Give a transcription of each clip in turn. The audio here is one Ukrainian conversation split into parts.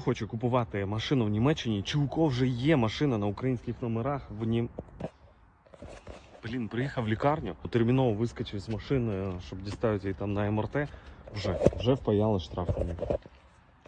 Хоче купувати машину в Німеччині, чи у кого вже є машина на українських номерах в Нім... Блін, приїхав в лікарню, терміново вискочив з машини, щоб діставити її там на МРТ. Вже, вже впаяли штраф.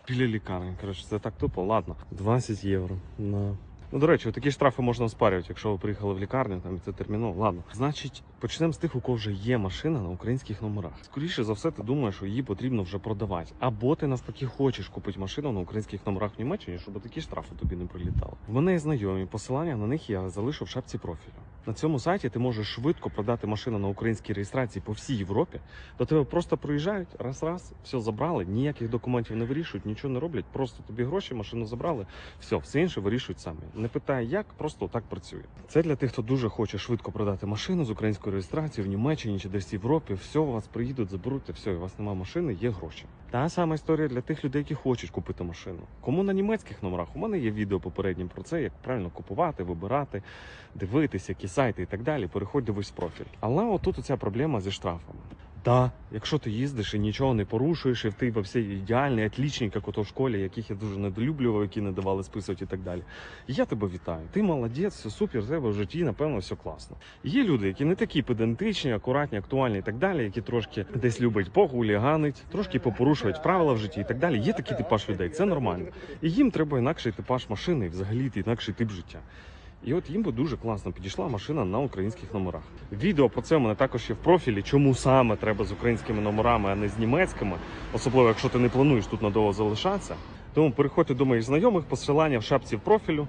Біля лікарні. Коротше, це так тупо. Ладно, 20 євро. На... Ну, до речі, такі штрафи можна оспарювати, якщо ви приїхали в лікарню, там і це терміново. Ладно. Значить, почнемо з тих, у кого вже є машина на українських номерах. Скоріше за все, ти думаєш, що її потрібно вже продавати. Або ти навпаки хочеш купити машину на українських номерах в Німеччині, щоб такі штрафи тобі не прилітали. В мене є знайомі, посилання на них я залишив в шапці профілю. На цьому сайті ти можеш швидко продати машину на українській реєстрації по всій Європі. До тебе просто приїжджають, раз-раз, все забрали, ніяких документів не вирішують, нічого не роблять, просто тобі гроші, машину забрали, все, все інше вирішують самі. Не питай, як, просто так працює. Це для тих, хто дуже хоче швидко продати машину з українською реєстрацією в Німеччині чи десь в Європі. Все, у вас приїдуть, заберуть, все, у вас немає машини, є гроші. Та сама історія для тих людей, які хочуть купити машину. Кому на німецьких номерах? У мене є відео попереднє про це, як правильно купувати, вибирати, дивитися, які сайти і так далі. Переходь дивись профіль. Але отут оця проблема зі штрафами. Да, якщо ти їздиш і нічого не порушуєш, і в ти всі ідеальний, отлічник, як ото в школі, яких я дуже недолюблював, які не давали списувати і так далі. Я тебе вітаю. Ти молодець, все супер, в тебе в житті, напевно, все класно. Є люди, які не такі педантичні, акуратні, актуальні і так далі, які трошки десь люблять погуліганить, трошки попорушують правила в житті і так далі. Є такий типаж людей, це нормально. І їм треба інакший типаж машини, і взагалі інакший тип життя. І от їм би дуже класно підійшла машина на українських номерах. Відео про це у мене також є в профілі. Чому саме треба з українськими номерами, а не з німецькими, особливо якщо ти не плануєш тут надовго залишатися. Тому переходьте до моїх знайомих, посилання в шапці в профілю,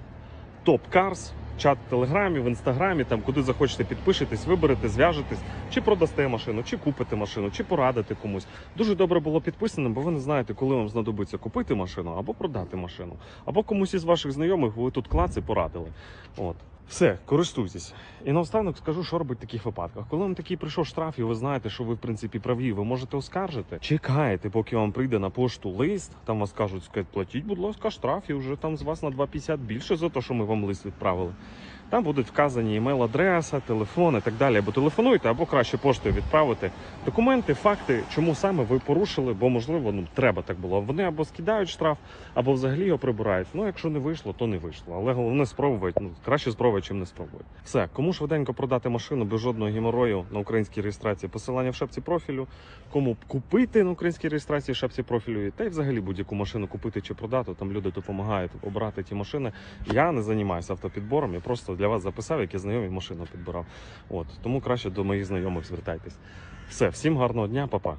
Топ Cars, чат в телеграмі, в інстаграмі, там куди захочете підпишетесь, виберете, зв'яжетесь, чи продасте машину, чи купите машину, чи порадите комусь. Дуже добре було підписаним, бо ви не знаєте, коли вам знадобиться купити машину або продати машину, або комусь із ваших знайомих ви тут клаци порадили. От. Все, користуйтесь. І наостанок скажу, що робить в таких випадках. Коли вам такий прийшов штраф, і ви знаєте, що ви в принципі праві, ви можете оскаржити. Чекаєте, поки вам прийде на пошту лист, там вас кажуть, платіть, будь ласка, штраф, і вже там з вас на 2,50 більше за те, що ми вам лист відправили. Там будуть вказані емейл-адреса, телефон і так далі. Або телефонуйте, або краще поштою відправити документи, факти, чому саме ви порушили, бо можливо, ну треба так було. Вони або скидають штраф, або взагалі його прибирають. Ну, якщо не вийшло, то не вийшло. Але головне спробувати. Ну краще спробувати, чим не спробувати. Все, кому швиденько продати машину без жодного геморою на українській реєстрації, посилання в шапці профілю. Кому купити на українській реєстрації в шапці профілю, та й взагалі будь-яку машину купити чи продати. Там люди допомагають обрати ті машини. Я не займаюся автопідбором, я просто для вас записав, які знайомі машину підбирав. От тому краще до моїх знайомих звертайтесь. Все, всім гарного дня, па-па.